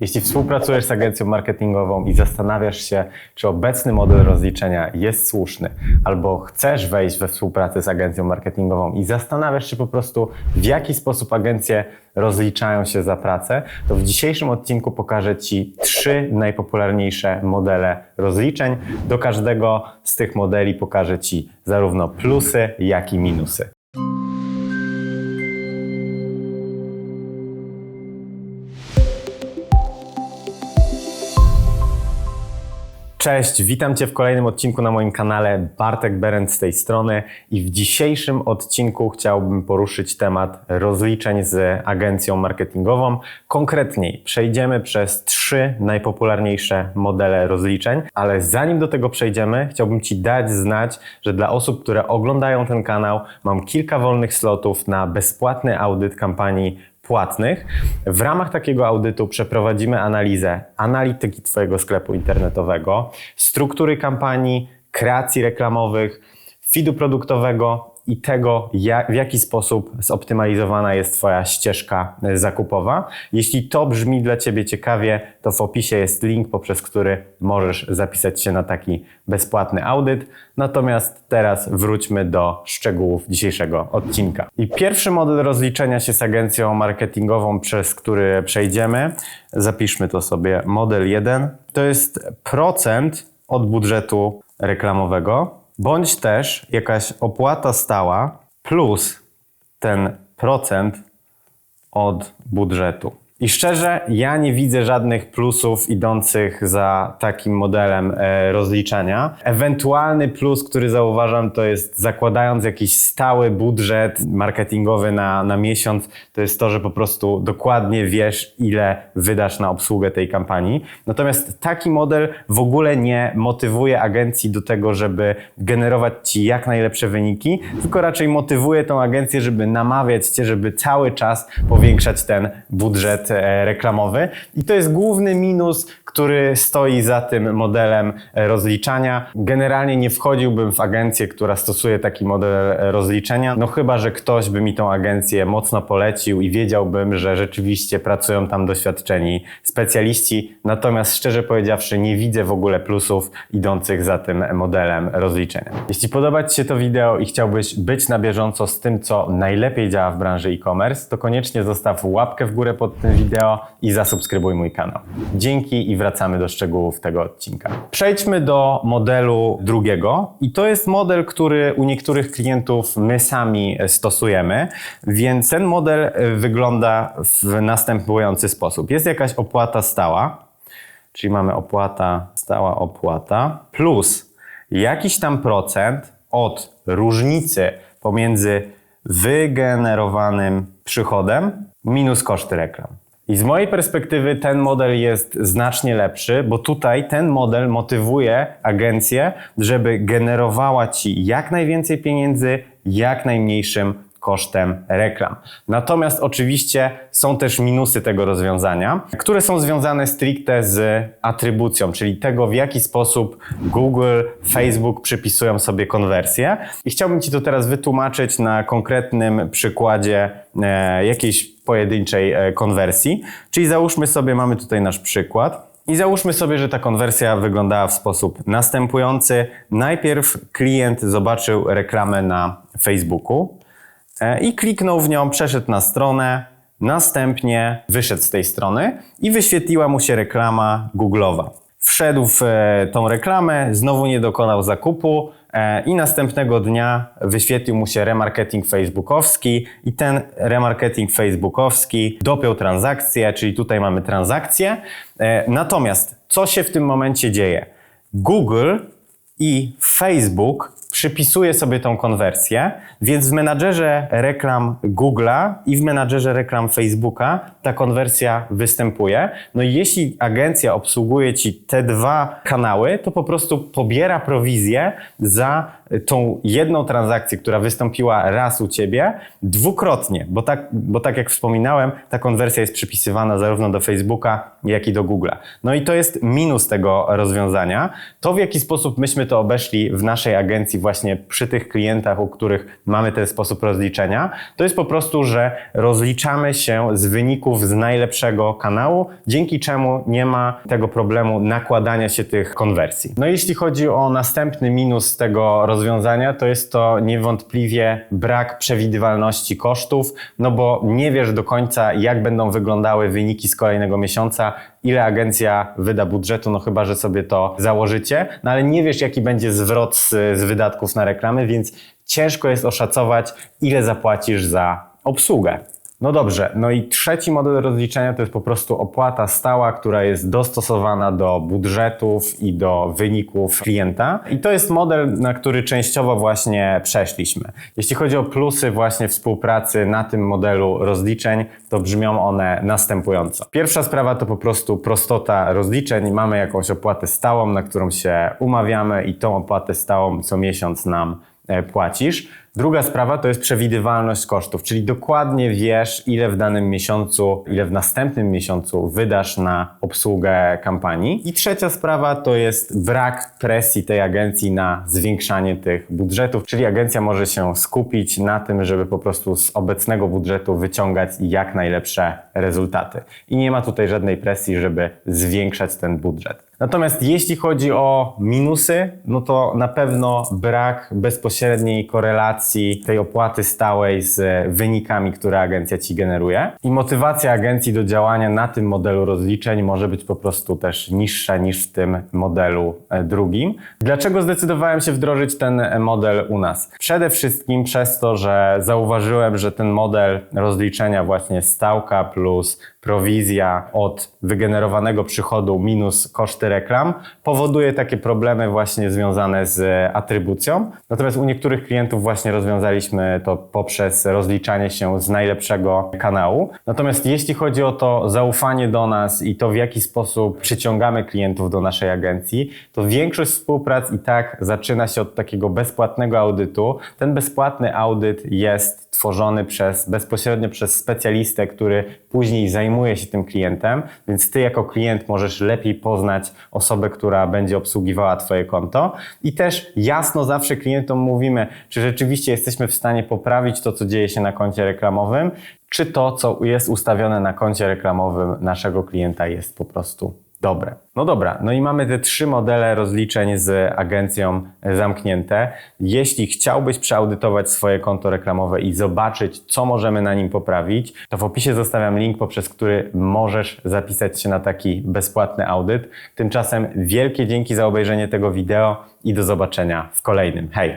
Jeśli współpracujesz z agencją marketingową i zastanawiasz się, czy obecny model rozliczenia jest słuszny, albo chcesz wejść we współpracę z agencją marketingową i zastanawiasz się po prostu, w jaki sposób agencje rozliczają się za pracę, to w dzisiejszym odcinku pokażę Ci trzy najpopularniejsze modele rozliczeń. Do każdego z tych modeli pokażę Ci zarówno plusy, jak i minusy. Cześć, witam Cię w kolejnym odcinku na moim kanale. Bartek Berend z tej strony i w dzisiejszym odcinku chciałbym poruszyć temat rozliczeń z agencją marketingową. Konkretniej przejdziemy przez trzy najpopularniejsze modele rozliczeń, ale zanim do tego przejdziemy, chciałbym Ci dać znać, że dla osób, które oglądają ten kanał, mam kilka wolnych slotów na bezpłatny audyt kampanii płatnych. W ramach takiego audytu przeprowadzimy analizę analityki Twojego sklepu internetowego, struktury kampanii, kreacji reklamowych, feedu produktowego i tego, jak, w jaki sposób zoptymalizowana jest Twoja ścieżka zakupowa. Jeśli to brzmi dla Ciebie ciekawie, to w opisie jest link, poprzez który możesz zapisać się na taki bezpłatny audyt. Natomiast teraz wróćmy do szczegółów dzisiejszego odcinka. I pierwszy model rozliczenia się z agencją marketingową, przez który przejdziemy, zapiszmy to sobie, model 1, to jest procent od budżetu reklamowego bądź też jakaś opłata stała plus ten procent od budżetu. I szczerze, ja nie widzę żadnych plusów idących za takim modelem e, rozliczania. Ewentualny plus, który zauważam, to jest zakładając jakiś stały budżet marketingowy na, na miesiąc, to jest to, że po prostu dokładnie wiesz, ile wydasz na obsługę tej kampanii. Natomiast taki model w ogóle nie motywuje agencji do tego, żeby generować ci jak najlepsze wyniki, tylko raczej motywuje tą agencję, żeby namawiać cię, żeby cały czas powiększać ten budżet e, reklamowy. I to jest główny minus, który stoi za tym modelem e, rozliczania. Generalnie nie wchodziłbym w agencję, która stosuje taki model e, rozliczenia, no chyba, że ktoś by mi tą agencję mocno polecił i wiedziałbym, że rzeczywiście pracują tam doświadczeni specjaliści. Natomiast szczerze powiedziawszy, nie widzę w ogóle plusów idących za tym modelem rozliczenia. Jeśli podoba Ci się to wideo i chciałbyś być na bieżąco z tym, co najlepiej działa w branży e-commerce, to koniecznie zostaw łapkę w górę pod tym wideo i zasubskrybuj mój kanał. Dzięki i wracamy do szczegółów tego odcinka. Przejdźmy do modelu drugiego i to jest model, który u niektórych klientów my sami stosujemy, więc ten model e, wygląda w następujący sposób. Jest jakaś opłata stała, czyli mamy opłata, stała opłata, plus jakiś tam procent od różnicy pomiędzy wygenerowanym przychodem minus koszty reklam. I z mojej perspektywy ten model jest znacznie lepszy, bo tutaj ten model motywuje agencję, żeby generowała ci jak najwięcej pieniędzy, jak najmniejszym kosztem reklam. Natomiast oczywiście są też minusy tego rozwiązania, które są związane stricte z atrybucją, czyli tego w jaki sposób Google, Facebook przypisują sobie konwersję. I chciałbym Ci to teraz wytłumaczyć na konkretnym przykładzie e, jakiejś pojedynczej e, konwersji. Czyli załóżmy sobie, mamy tutaj nasz przykład. I załóżmy sobie, że ta konwersja wyglądała w sposób następujący. Najpierw klient zobaczył reklamę na Facebooku i kliknął w nią, przeszedł na stronę, następnie wyszedł z tej strony i wyświetliła mu się reklama Google'owa. Wszedł w e, tą reklamę, znowu nie dokonał zakupu e, i następnego dnia wyświetlił mu się remarketing facebookowski i ten remarketing facebookowski dopiął transakcję, czyli tutaj mamy transakcję. E, Natomiast co się w tym momencie dzieje? Google i Facebook przypisuje sobie tą konwersję, więc w menadżerze reklam Google'a i w menadżerze reklam Facebooka ta konwersja występuje. No i jeśli agencja obsługuje ci te dwa kanały, to po prostu pobiera prowizję za tą jedną transakcję, która wystąpiła raz u ciebie, dwukrotnie, bo tak, bo tak jak wspominałem, ta konwersja jest przypisywana zarówno do Facebooka, jak i do Google'a. No i to jest minus tego rozwiązania. To w jaki sposób myśmy to obeszli w naszej agencji właśnie przy tych klientach, u których mamy ten sposób rozliczenia, to jest po prostu, że rozliczamy się z wyników z najlepszego kanału, dzięki czemu nie ma tego problemu nakładania się tych konwersji. No jeśli chodzi o następny minus tego rozwiązania, to jest to niewątpliwie brak przewidywalności kosztów, no bo nie wiesz do końca, jak będą wyglądały wyniki z kolejnego miesiąca, ile agencja wyda budżetu, no chyba, że sobie to założycie, no ale nie wiesz, jaki będzie zwrot z, z wydatków na reklamy, więc ciężko jest oszacować, ile zapłacisz za obsługę. No dobrze, no i trzeci model rozliczenia to jest po prostu opłata stała, która jest dostosowana do budżetów i do wyników klienta. I to jest model, na który częściowo właśnie przeszliśmy. Jeśli chodzi o plusy właśnie współpracy na tym modelu rozliczeń, to brzmią one następująco. Pierwsza sprawa to po prostu prostota rozliczeń. Mamy jakąś opłatę stałą, na którą się umawiamy i tą opłatę stałą co miesiąc nam e, płacisz. Druga sprawa to jest przewidywalność kosztów, czyli dokładnie wiesz, ile w danym miesiącu, ile w następnym miesiącu wydasz na obsługę kampanii. I trzecia sprawa to jest brak presji tej agencji na zwiększanie tych budżetów, czyli agencja może się skupić na tym, żeby po prostu z obecnego budżetu wyciągać jak najlepsze rezultaty. I nie ma tutaj żadnej presji, żeby zwiększać ten budżet. Natomiast jeśli chodzi o minusy, no to na pewno brak bezpośredniej korelacji tej opłaty stałej z wynikami, które agencja ci generuje. I motywacja agencji do działania na tym modelu rozliczeń może być po prostu też niższa niż w tym modelu e, drugim. Dlaczego zdecydowałem się wdrożyć ten model u nas? Przede wszystkim przez to, że zauważyłem, że ten model rozliczenia właśnie stałka plus prowizja od wygenerowanego przychodu minus koszty reklam powoduje takie problemy właśnie związane z atrybucją. Natomiast u niektórych klientów właśnie rozwiązaliśmy to poprzez rozliczanie się z najlepszego kanału. Natomiast jeśli chodzi o to zaufanie do nas i to w jaki sposób przyciągamy klientów do naszej agencji, to większość współprac i tak zaczyna się od takiego bezpłatnego audytu. Ten bezpłatny audyt jest tworzony przez, bezpośrednio przez specjalistę, który później zajmuje się tym klientem, więc ty jako klient możesz lepiej poznać osobę, która będzie obsługiwała twoje konto. I też jasno zawsze klientom mówimy, czy rzeczywiście jesteśmy w stanie poprawić to, co dzieje się na koncie reklamowym, czy to, co jest ustawione na koncie reklamowym naszego klienta jest po prostu dobre. No dobra, no i mamy te trzy modele rozliczeń z agencją zamknięte. Jeśli chciałbyś przeaudytować swoje konto reklamowe i zobaczyć, co możemy na nim poprawić, to w opisie zostawiam link, poprzez który możesz zapisać się na taki bezpłatny audyt. Tymczasem wielkie dzięki za obejrzenie tego wideo i do zobaczenia w kolejnym. Hej!